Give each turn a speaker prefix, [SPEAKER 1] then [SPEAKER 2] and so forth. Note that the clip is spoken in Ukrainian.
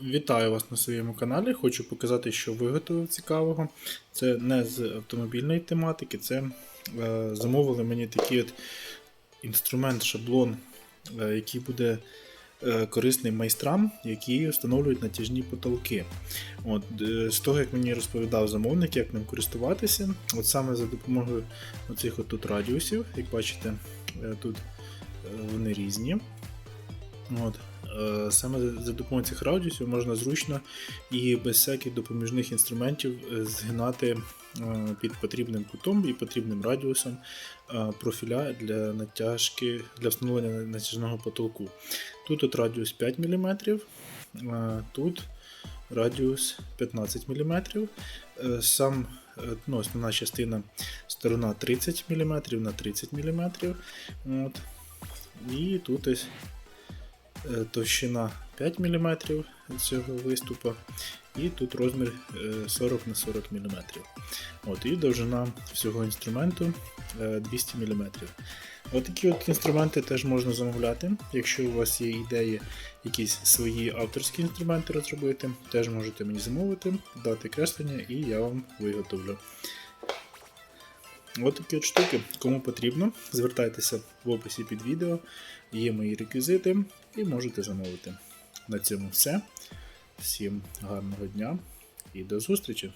[SPEAKER 1] Вітаю вас на своєму каналі. Хочу показати, що виготовив цікавого. Це не з автомобільної тематики, це е, замовили мені такий от інструмент, шаблон, е, який буде е, корисний майстрам, які встановлюють натяжні потолки. От, е, з того, як мені розповідав замовник, як ним користуватися, от саме за допомогою оцих от тут радіусів, як бачите, е, тут е, вони різні. От. Е, Саме за- допомогою цих радіусів можна зручно і без всяких допоміжних інструментів е, згинати е, під потрібним кутом і потрібним радіусом профіля для натяжки для встановлення натяжного потолку. Тут от радіус 5 мм, тут радіус 15 мм. Сам ну, основна частина сторона 30 мм на 30 мм. От. І тут ось товщина 5 мм цього виступу, і тут розмір е, 40 на 40 мм. От, і довжина всього інструменту е, 200 мм. От такі от інструменти теж можна замовляти. Якщо у вас є ідеї якісь свої авторські інструменти розробити, теж можете мені замовити, дати креслення і я вам виготовлю. От такі от штуки. Кому потрібно, звертайтеся в описі під відео, є мої реквізити і можете замовити. На цьому все. Всім гарного дня і до зустрічі!